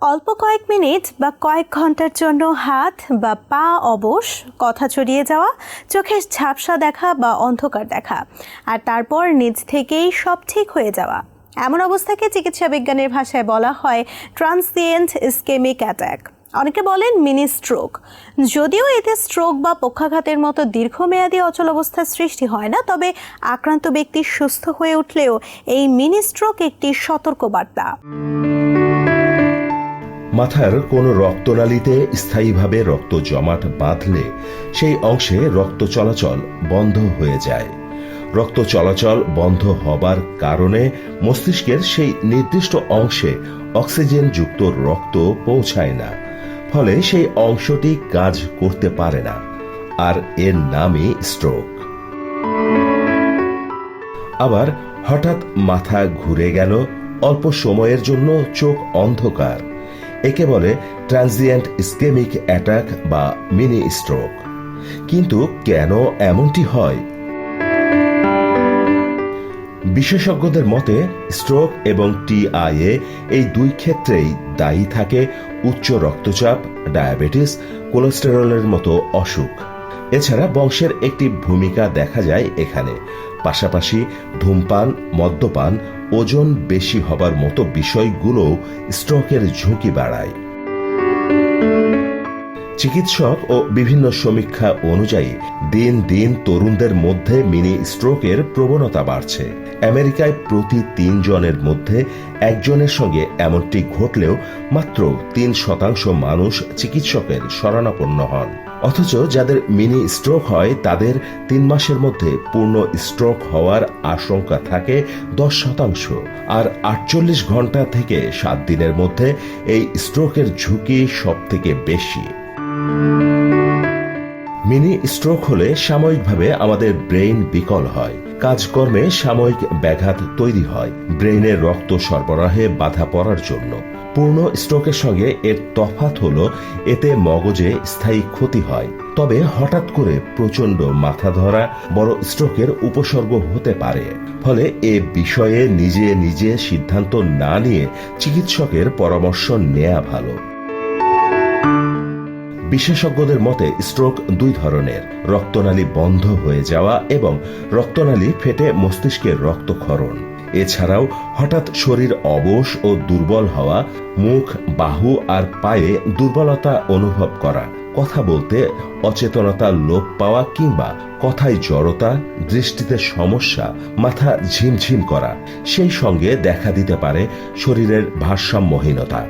অল্প কয়েক মিনিট বা কয়েক ঘণ্টার জন্য হাত বা পা অবশ, কথা ছড়িয়ে যাওয়া, চোখের ঝাপসা দেখা বা অন্ধকার দেখা, আর তারপর নিজ থেকেই সব ঠিক হয়ে যাওয়া। এমন অবস্থাকে চিকিৎসা বিজ্ঞানের ভাষায় বলা হয় ট্রান্সিয়েন্ট ইস্কেমিক অ্যাটাক অনেকে বলেন মিনি স্ট্রোক যদিও এতে স্ট্রোক বা পক্ষাঘাতের মতো দীর্ঘমেয়াদী অচল অবস্থার সৃষ্টি হয় না, তবে আক্রান্ত ব্যক্তি সুস্থ হয়ে উঠলেও এই মিনি স্ট্রোক একটি সতর্কবার্তা মাথার কোনো রক্তনালীতে স্থায়ীভাবে রক্ত জমাট বাঁধলে সেই অংশে রক্ত চলাচল বন্ধ হয়ে যায়। রক্ত চলাচল বন্ধ হবার কারণে মস্তিষ্কের সেই নির্দিষ্ট অংশে অক্সিজেনযুক্ত রক্ত পৌঁছায় না, ফলে সেই অংশটি কাজ করতে পারে না, আর এর নামই স্ট্রোক আবার হঠাৎ মাথা ঘুরে গেল, অল্প সময়ের জন্য চোখ অন্ধকার। একে বলে ট্রানজিয়েন্ট স্কেমিক অ্যাটাক বা মিনি স্ট্রোক। কিন্তু কেন এমনটি হয়? বিশেষজ্ঞদের মতে, স্ট্রোক এবং টিআইএ এই দুই ক্ষেত্রেই দায়ী থাকে উচ্চ রক্তচাপ, ডায়াবেটিস, কোলেস্টেরলের মতো অসুখ। এছাড়া বংশের একটি ভূমিকা দেখা যায় এখানে। পাশাপাশি ধূমপান, মদ্যপান ওজন বেশি হবার মতো বিষয়গুলো স্ট্রোকের ঝুঁকি বাড়ায়। চিকিৎসক ও বিভিন্ন সমীক্ষা অনুযায়ী দিন দিন তরুণদের মধ্যে মিনি স্ট্রোকের প্রবণতা বাড়ছে। আমেরিকায় প্রতি তিন জনের মধ্যে একজনের সঙ্গে এমনটি ঘটলেও মাত্র তিন শতাংশ মানুষ চিকিৎসকের শরণাপন্ন হন। অথচ যাদের মিনি স্ট্রোক হয়, তাদের তিন মাসের মধ্যে পূর্ণ স্ট্রোক হওয়ার আশঙ্কা থাকে দশ শতাংশ। আর আটচল্লিশ ঘণ্টা থেকে সাত দিনের মধ্যে এই স্ট্রোকের ঝুঁকি সব থেকে বেশি। মিনি স্ট্রোক হলে সাময়িকভাবে আমাদের ব্রেইন বিকল হয়। কাজকর্মে সাময়িক ব্যাঘাত তৈরি হয়, ব্রেইনের রক্ত সরবরাহে বাধা পড়ার জন্য। পূর্ণ স্ট্রোকের সঙ্গে এর তফাত হল, এতে মগজে স্থায়ী ক্ষতি হয়। তবে হঠাৎ করে প্রচণ্ড মাথা ধরা বড় স্ট্রোকের উপসর্গ হতে পারে। ফলে এ বিষয়ে নিজে নিজে সিদ্ধান্ত না নিয়ে চিকিৎসকের পরামর্শ নেওয়া ভালো। বিশেষজ্ঞদের মতে স্ট্রোক দুই ধরনের, রক্তনালী বন্ধ হয়ে যাওয়া এবং রক্তনালী ফেটে মস্তিষ্কের রক্তক্ষরণ। এছাড়াও, হঠাৎ শরীর অবশ ও দুর্বল হওয়া, মুখ, বাহু আর পায়ে দুর্বলতা অনুভব করা, কথা বলতে অচেতনতা লোপ পাওয়া কিংবা কথায় জড়তা, দৃষ্টিতে সমস্যা, মাথা ঝিমঝিম করা, সেই সঙ্গে দেখা দিতে পারে শরীরের ভারসাম্যহীনতা।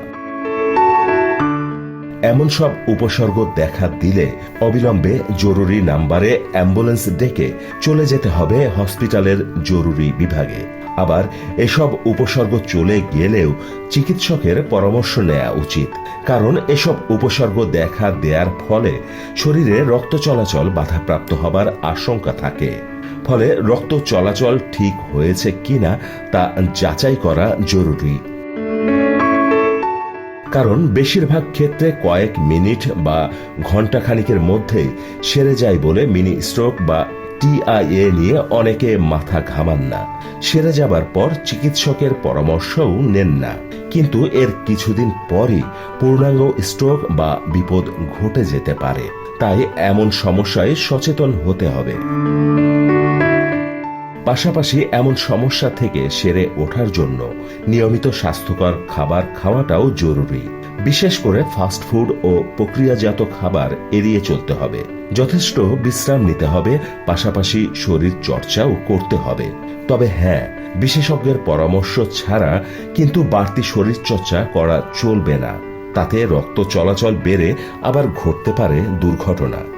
এমন সব উপসর্গ দেখা দিলে অবিলম্বে জরুরি নাম্বারে অ্যাম্বুলেন্স ডেকে চলে যেতে হবে হসপিটালের জরুরি বিভাগে। আবার এসব উপসর্গ চলে গেলেও চিকিৎসকের পরামর্শ নেওয়া উচিত। কারণ এসব উপসর্গ দেখা দেওয়ার ফলে শরীরে রক্ত চলাচল বাধাপ্রাপ্ত হবার আশঙ্কা থাকে। ফলে রক্ত চলাচল ঠিক হয়েছে কিনা তা যাচাই করা জরুরি। কারণ বেশিরভাগ ক্ষেত্রে কয়েক মিনিট বা ঘণ্টা খানিকের মধ্যেই সেরে যায় বলে মিনি স্ট্রোক বা টিআইএ নিয়ে অনেকে মাথা ঘামান না। সেরে যাবার পর চিকিৎসকের পরামর্শও নেন না। কিন্তু এর কিছুদিন পরই পূর্ণাঙ্গ স্ট্রোক বা বিপদ ঘটে যেতে পারে। তাই এমন সমস্যায় সচেতন হতে হবে। পাশাপাশি এমন সমস্যা থেকে সেরে ওঠার জন্য নিয়মিত স্বাস্থ্যকর খাবার খাওয়াটাও জরুরি। বিশেষ করে ফাস্ট ফুড ও প্রক্রিয়াজাত খাবার এড়িয়ে চলতে হবে। যথেষ্ট বিশ্রাম নিতে হবে, পাশাপাশি শরীর চর্চাও করতে হবে। তবে হ্যাঁ বিশেষজ্ঞের পরামর্শ ছাড়া কিন্তু বাড়তি শরীর চর্চা করা চলবে না। তাতে রক্ত চলাচল বেড়ে আবার ঘটতে পারে দুর্ঘটনা।